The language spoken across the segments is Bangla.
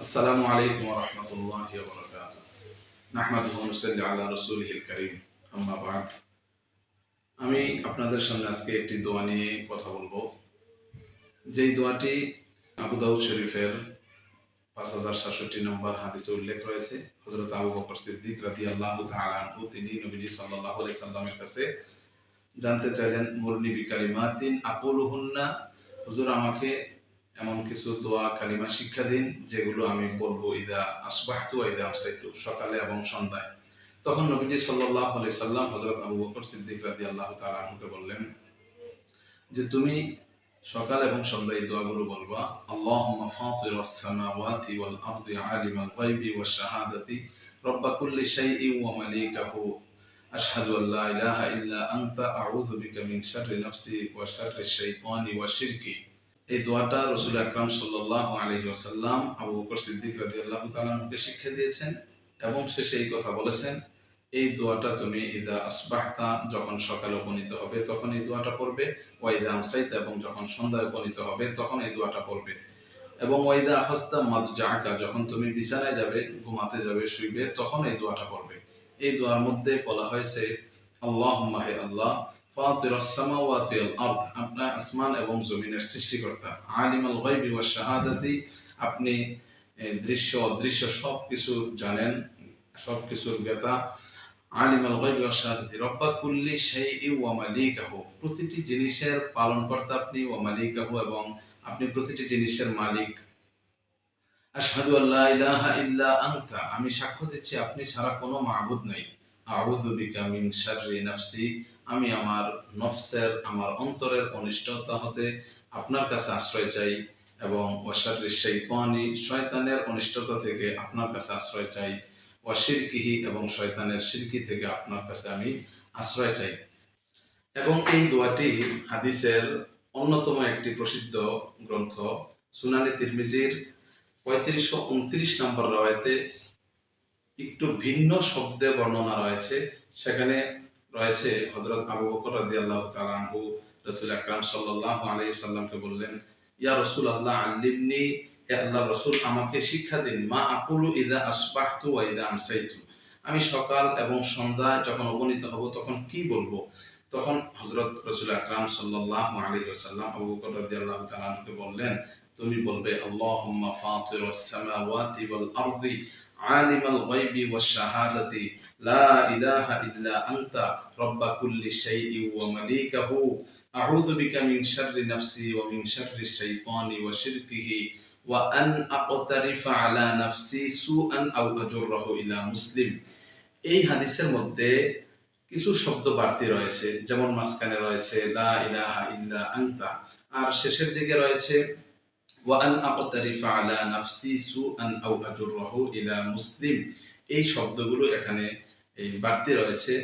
আসসালামু আলাইকুম ওয়া রাহমাতুল্লাহি ওয়া বারাকাতুহু। নাহমাদুহু ওয়া নুসাল্লি আলা রাসূলিহিল কারীম আমি আপনাদের সামনে আজকে একটি দোয়া নিয়ে কথা বলব। যেই দোয়াটি আবু দাউদ শরীফের পাঁচ হাজার সাতষট্টি নম্বর হাদিসে উল্লেখ রয়েছে। হজরত আবু বকর সিদ্দিক রাজি আল্লাহ তালু তিনি নবীজি সাল্লাহ সাল্লামের কাছে জানতে চাইলেন, মুরনি বিকালিমাতিন আপুল হুন্না হুজুর আমাকে এমন কিছু দোয়া, কালিমা, শিক্ষা দিন, যেগুলো আমি বলব, ইদা আসবাহতু ইদা আমসাইতু সকালে এবং সন্ধ্যায়। তখন নবীজি সাল্লাল্লাহু আলাইহি সাল্লাম হযরত আবু বকর সিদ্দিক রাদিয়াল্লাহু তাআলা আনহুকে বললেন, যে তুমি সকাল এবং সন্ধ্যায় দোয়াগুলো বলবা সামাওয়াতি ওয়াল আরদি আলিমাল গায়বি ওয়াশ শাহাদাতি কুল্লি ওয়া মালিকাহু, আশহাদু আল লা ইলাহা ইল্লা আনতা, আউযু বিকা মিন শাররি নাফসি ওয়া শাররি শাইতানি ওয়া শিরকি। এই দোয়াটা রসুল আকরাম সাল্লাহ আলহি আসাল্লাম আবু বকর সিদ্দিক রাজি আল্লাহ তালকে শিক্ষা দিয়েছেন এবং শেষে এই কথা বলেছেন, এই দোয়াটা তুমি ইদা আসবাহতা, যখন সকালে উপনীত হবে তখন এই দোয়াটা পড়বে ওয়াইদা আমসাইতা, এবং যখন সন্ধ্যায় উপনীত হবে তখন এই দোয়াটা পড়বে। এবং ওয়াইদা আহাস্তা মাদ জাকা যখন তুমি বিছানায় যাবে, ঘুমাতে যাবে, শুইবে তখন এই দোয়াটা পড়বে। এই দোয়ার মধ্যে বলা হয়েছে আল্লাহ মাহে আল্লাহ সামাওয়াতি ওয়াল আরদ আপনার আসমান এবং জমিনের সৃষ্টিকর্তা। আলিমাল গায়বি ওয়াশ শাহাদাতি, আপনি দৃশ্য, অদৃশ্য সব কিছু জানেন সব কিছুর জ্ঞাতা। আলিমাল গায়বি ওয়াশ শাহাদাতি, রব্বা কুল্লি শাইইন ওয়া প্রতিটি জিনিসের পালনকর্তা আপনি ওয়া মালিকাহু এবং আপনি প্রতিটি জিনিসের মালিক। আশহাদু আল্লা ইলাহা ইল্লা আনতা, আমি সাক্ষ্য দিচ্ছি, আপনি ছাড়া কোনো মাবুদ নাই। আউযু বিকা মিন শাররি নাফসি আমি আমার নফসের, আমার অন্তরের অনিষ্টতা হতে আপনার কাছে আশ্রয় চাই এবং ওয়াশারি শৈতানি শয়তানের অনিষ্টতা থেকে আপনার কাছে আশ্রয় চাই। ওয়াশিরকিহি এবং শয়তানের শিরকি থেকে আপনার কাছে আমি আশ্রয় চাই। এবং এই দোয়াটি হাদিসের অন্যতম একটি প্রসিদ্ধ গ্রন্থ, সুনানি তিরমিজির পঁয়ত্রিশশো উনত্রিশ নম্বর রয়েতে একটু ভিন্ন শব্দে বর্ণনা রয়েছে। সেখানে রয়েছে হজরত আবু বকর রাদিয়াল্লাহু তাআলা আনহু, রাসূল আকরাম সাল্লাল্লাহু আলাইহি সাল্লামকে বললেন, ইয়া রাসূলুল্লাহ, আল্লিমনি, হে আল্লাহ রাসূল, আমাকে শিক্ষা দিন। মা আকুলু ইদা আসবাহতু ওয়া ইদা আমসাইতু। আমি সকাল এবং সন্ধ্যায় যখন উপনীত হব, তখন কি বলব? তখন হজরত রসুল আকরাম সাল্লাল্লাহু আলাইহি ওয়াসাল্লাম আবু বকর রাদিয়াল্লাহু তাআলা আনহুকে বললেন, তুমি বলবে, আল্লাহুম্মা ফাতিরাস সামাওয়াতি ওয়াল আরদি আলিমাল গায়বি ওয়াশ শাহাদাতি لا إله إلا أنت رب كل شيء ومليكه أعوذ بك من شر نفسي ومن شر الشيطان وشركه وأن أقترف على نفسي سوءا أو أجره إلى مسلم এই হাদিসের মধ্যে কিছু শব্দ বাড়তি রয়েছে যেমন মাঝখানে রয়েছে লা ইলাহা ইল্লা আনতা আর শেষের দিকে রয়েছে ওয়ান আকতারিফা আলা নাফসি সুআন আও আজুররাহু ইলা মুসলিম এই শব্দগুলো এখানে বাড়তি রয়েছে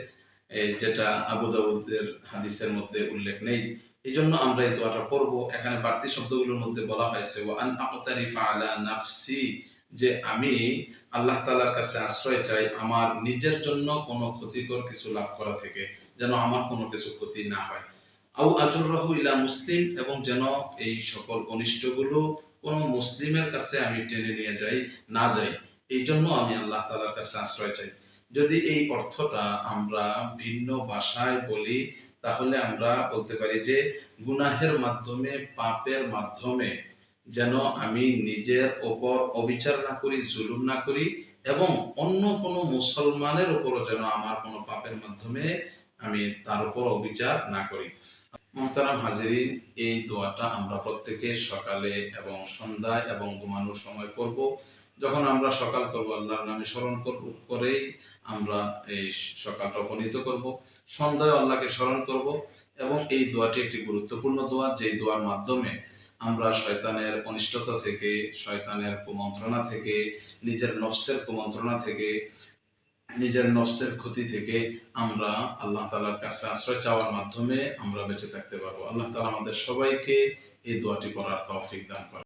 যেটা আবু দাউদের হাদিসের মধ্যে উল্লেখ নেই। এই জন্য আমরা এই দোয়াটা পড়ব। এখানে বাড়তি শব্দগুলোর মধ্যে বলা হয়েছে, ওয়ান আকতারিফা আলা নাফসি যে আমি আল্লাহ তাআলার কাছে আশ্রয় চাই আমার নিজের জন্য কোনো ক্ষতিকর কিছু লাভ করা থেকে, যেন আমার কোনো কিছু ক্ষতি না হয়। আউ আজুর রাহু ইলা মুসলিম এবং যেন এই সকল অনিষ্টগুলো কোনো মুসলিমের কাছে আমি টেনে নিয়ে যাই, না যাই, এই জন্য আমি আল্লাহ তাআলার কাছে আশ্রয় চাই। যদি এই অর্থটা আমরা ভিন্ন ভাষায় বলি, তাহলে আমরা বলতে পারি যে গুনাহের মাধ্যমে, পাপের মাধ্যমে যেন আমি নিজের ওপর অবিচার না করি, জুলুম না করি এবং অন্য কোনো মুসলমানের উপরও যেন আমার কোনো পাপের মাধ্যমে আমি তার উপর অবিচার না করি। মহতারাম হাজিরিন এই দোয়াটা আমরা প্রত্যেকে সকালে এবং সন্ধ্যায় এবং ঘুমানোর সময় করব। যখন আমরা সকাল করব, আল্লাহর নামে স্মরণ করব, করেই আমরা এই সকালটা উপনীত করব। সন্ধ্যায় আল্লাহকে স্মরণ করব এবং এই দোয়াটি একটি গুরুত্বপূর্ণ দোয়া, যেই দোয়ার মাধ্যমে আমরা শয়তানের অনিষ্টতা থেকে, শয়তানের কুমন্ত্রণা থেকে, নিজের নফসের কুমন্ত্রণা থেকে নিজের নফসের ক্ষতি থেকে আমরা আল্লাহ তালার কাছে আশ্রয় চাওয়ার মাধ্যমে আমরা বেঁচে থাকতে পারব। আল্লাহ তালা আমাদের সবাইকে এই দোয়াটি করার তৌফিক দান করে